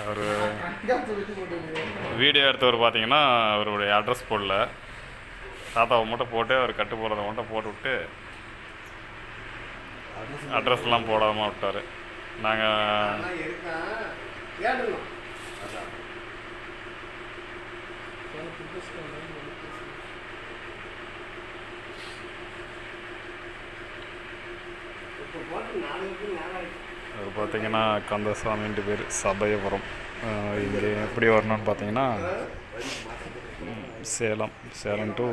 அவர் video எடுத்தவர் பார்த்தீங்கன்னா அவருடைய அட்ரஸ் போடல. தாத்தாவை மட்டும் போட்டு அவர் கட்டு போகிறத மட்டும் போட்டு விட்டு அட்ரஸ்லாம் போடாமல் விட்டார். நாங்கள் அவர் பார்த்தீங்கன்னா கந்தசாமின்ட்டு பேர் சபயபுரம். இங்கே எப்படி வரணும்னு பார்த்தீங்கன்னா சேலம். சேலம் டு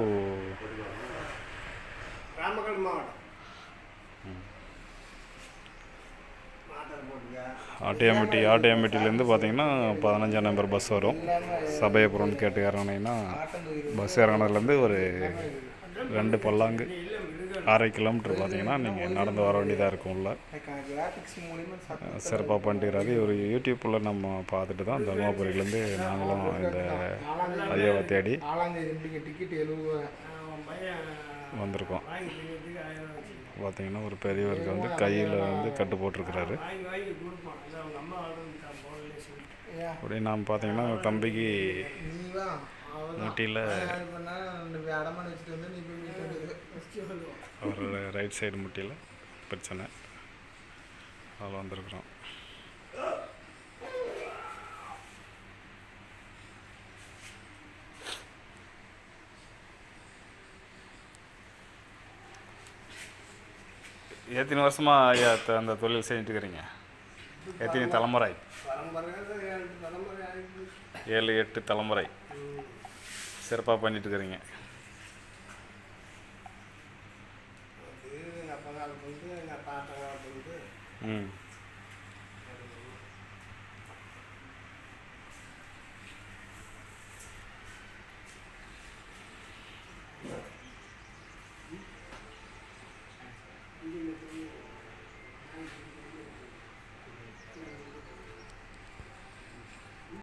ஆட்டியாம்பட்டி ஆட்டியாம்பட்டிலேருந்து பார்த்தீங்கன்னா பதினஞ்சாம் நம்பர் பஸ் வரும். சபயபுரம்னு கேட்டு இறங்கினீங்கன்னா பஸ் இறங்கினதுலேருந்து ஒரு ரெண்டு பல்லாங்கு. அரை கிலோமீட்டர் பார்த்தீங்கன்னா நீங்கள் நடந்து வர வேண்டியதாக இருக்கும் உள்ள. சிறப்பாக பண்ணிட்டுறாரு ஒரு யூடியூப்பில் நம்ம பார்த்துட்டு தான் தருமபுரியிலேருந்து நாங்களும் இந்த ஐயாவை தேடி வந்திருக்கோம். பார்த்தீங்கன்னா ஒரு பெரியவருக்கு வந்து கையில் வந்து கட்டு போட்டிருக்கிறாரு. அப்படியே நாம் பார்த்தீங்கன்னா தம்பிக்கு முட்டியில் அவரோட ரைட் சைடு முட்டியில் பிரச்சனை. அதில் வந்திருக்கிறோம். எத்தனை வருஷமாக ஐயா அந்த தொழில் செஞ்சுட்டு இருக்கிறீங்க? எத்தனை தலைமுறை? ஏழு ஏழு எட்டு தலைமுறை. சிறப்பாக பண்ணிட்டு இருக்கிறீங்க. పొంగాలి పొంగితే ఇంకా తాత